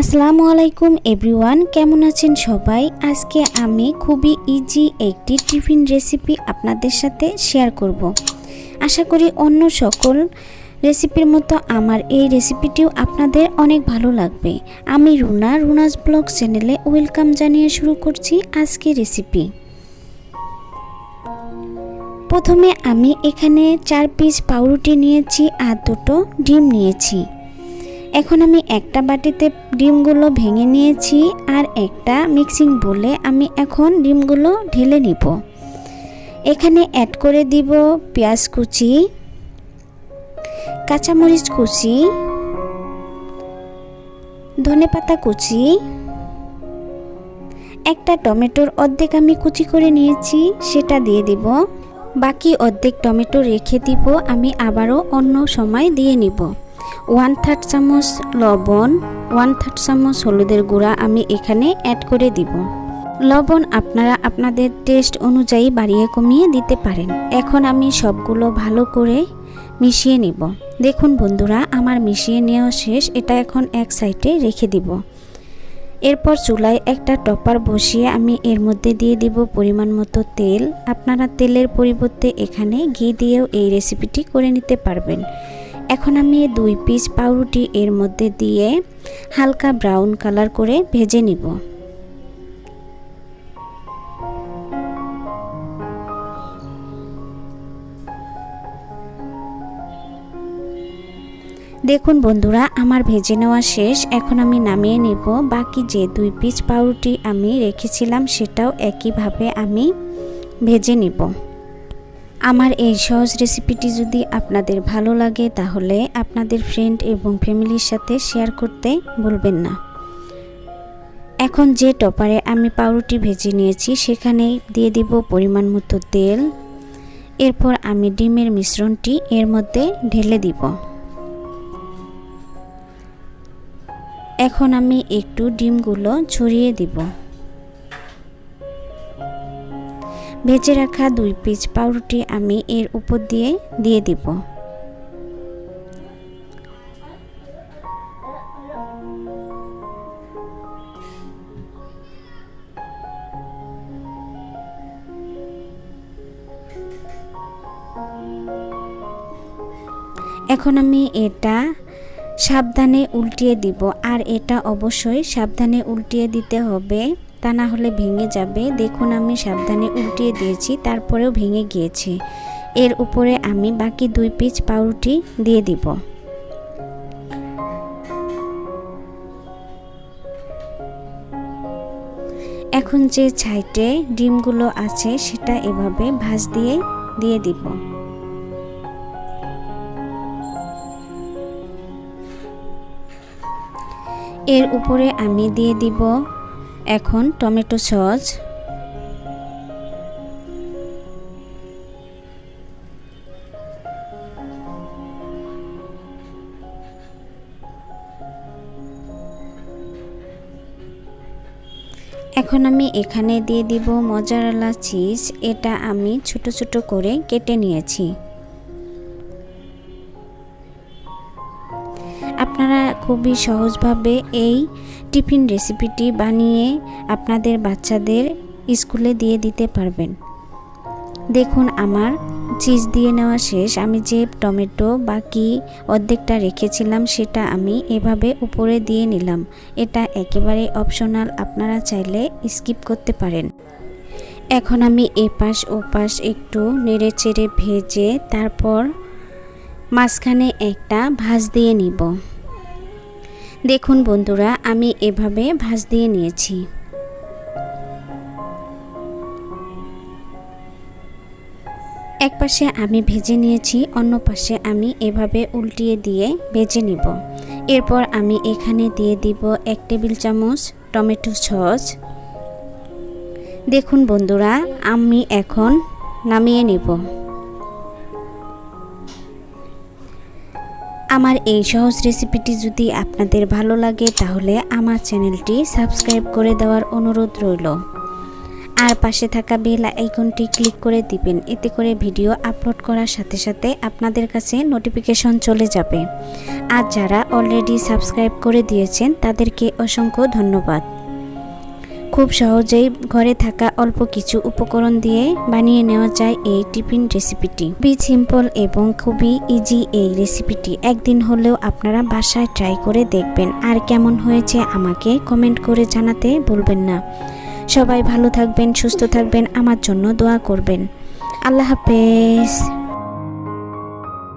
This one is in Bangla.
আসসালামু আলাইকুম এভরিওয়ান, কেমন আছেন সবাই? আজকে আমি খুবই ইজি একটি টিফিন রেসিপি আপনাদের সাথে শেয়ার করব। আশা করি অন্য সকল রেসিপির মতো আমার এই রেসিপিটিও আপনাদের অনেক ভালো লাগবে। আমি রুনা, রুনাস ব্লগ চ্যানেলে ওয়েলকাম জানিয়ে শুরু করছি আজকে রেসিপি প্রথমে আমি এখানে চার পিস পাউরুটি নিয়েছি আর দুটো ডিম নিয়েছি। এখন আমি একটা বাটিতে ডিমগুলো ভেঙে নিয়েছি আর একটা মিক্সিং বলে আমি এখন ডিমগুলো ঢেলে নিব। এখানে অ্যাড করে দিব পেঁয়াজ কুচি, কাঁচামরিচ কুচি ধনেপাতা কুচি, একটা টমেটোর অর্ধেক আমি কুচি করে নিয়েছি, সেটা দিয়ে দিব। বাকি অর্ধেক টমেটো রেখে দিব, আমি আবারও অন্য সময় দিয়ে নিব। ওয়ান থার্ড চামচ লবণ ওয়ান থার্ড চামচ হলুদের গুঁড়া আমি এখানে অ্যাড করে দিব লবণ আপনারা আপনাদের টেস্ট অনুযায়ী বাড়িয়ে কমিয়ে দিতে পারেন এখন আমি সবগুলো ভালো করে মিশিয়ে নিব দেখুন বন্ধুরা আমার মিশিয়ে নেওয়া শেষ এটা এখন এক সাইডে রেখে দিব এরপর চুলায় একটা টপার বসিয়ে আমি এর মধ্যে দিয়ে দিব পরিমাণ মতো তেল আপনারা তেলের পরিবর্তে এখানে ঘি দিয়েও এই রেসিপিটি করে নিতে পারবেন এখন আমি দুই পিস পাউরুটি এর মধ্যে দিয়ে হালকা ব্রাউন কালার করে ভেজে নিব। দেখুন বন্ধুরা, আমার ভেজে নেওয়া শেষ। এখন আমি নামিয়ে নেব। বাকি যে দুই পিস পাউরুটি আমি রেখেছিলাম, সেটাও একইভাবে আমি ভেজে নিব। আমার এই সহজ রেসিপিটি যদি আপনাদের ভালো লাগে, তাহলে আপনাদের ফ্রেন্ড এবং ফ্যামিলির সাথে শেয়ার করতে ভুলবেন না। এখন যে টপারে আমি পাউরুটি ভেজে নিয়েছি, সেখানে দিয়ে দিব পরিমাণ মতো তেল। এরপর আমি ডিমের মিশ্রণটি এর মধ্যে ঢেলে দিব। এখন আমি একটু ডিমগুলো ছড়িয়ে দিব। ভেজে রাখা দুই পিস পাউরুটি আমি এর উপর দিয়ে দিয়ে দিব। এখন আমি এটা সাবধানে উল্টিয়ে দিব, আর এটা অবশ্যই সাবধানে উল্টিয়ে দিতে হবে। তা না হলে ভেঙে যাবে। দেখুন, আমি সাবধানে উল্টিয়ে দিয়েছি, তারপরেও ভেঙে গিয়েছে। এর উপরে আমি বাকি দুই পিস পাউরুটি দিয়ে দিব। এখন যে ছাইটে ডিমগুলো আছে, সেটা এভাবে ভাজ দিয়ে দিয়ে দিব। এর উপরে আমি দিয়ে দিব এখন টমেটো সস। এখন আমি এখানে দিয়ে দিব মজারালা চিজ। এটা আমি ছোট ছোট করে কেটে নিয়েছি। খুবই সহজভাবে এই টিফিন রেসিপিটি বানিয়ে আপনাদের বাচ্চাদের স্কুলে দিয়ে দিতে পারবেন। দেখুন, আমার চিজ দিয়ে নেওয়া শেষ। আমি যে টমেটো বাকি অর্ধেকটা রেখেছিলাম, সেটা আমি এভাবে উপরে দিয়ে নিলাম। এটা একেবারে অপশনাল, আপনারা চাইলে স্কিপ করতে পারেন। এখন আমি এপাশ ওপাশ একটু নেড়ে চেড়ে ভেজে তারপর মাঝখানে একটা ভাজ দিয়ে নিব। দেখুন বন্ধুরা, আমি এভাবে ভাজ দিয়ে নিয়েছি। এক পাশে আমি ভেজে নিয়েছি, অন্য পাশে আমি এভাবে উল্টিয়ে দিয়ে ভেজে নিব। এরপর আমি এখানে দিয়ে দিব এক টেবিল চামচ টমেটো সস। দেখুন বন্ধুরা, আমি এখন নামিয়ে নিব। আমার এই সহজ রেসিপিটি যদি আপনাদের ভালো লাগে, তাহলে আমার চ্যানেলটি সাবস্ক্রাইব করে দেওয়ার অনুরোধ রইল। আর পাশে থাকা বেল আইকনটি ক্লিক করে দিবেন, এতে করে ভিডিও আপলোড করার সাথে সাথে আপনাদের কাছে নোটিফিকেশন চলে যাবে। আর যারা অলরেডি সাবস্ক্রাইব করে দিয়েছেন, তাদেরকে অসংখ্য ধন্যবাদ। খুব সহজেই ঘরে থাকা অল্প কিছু উপকরণ দিয়ে বানিয়ে নেওয়া যায় এই টিফিন রেসিপিটি। খুবই সিম্পল এবং খুবই ইজি এই রেসিপিটি। একদিন হলেও আপনারা বাসায় ট্রাই করে দেখবেন। আর কেমন হয়েছে আমাকে কমেন্ট করে জানাতে ভুলবেন না। সবাই ভালো থাকবেন, সুস্থ থাকবেন, আমার জন্য দোয়া করবেন। আল্লাহ হাফেজ।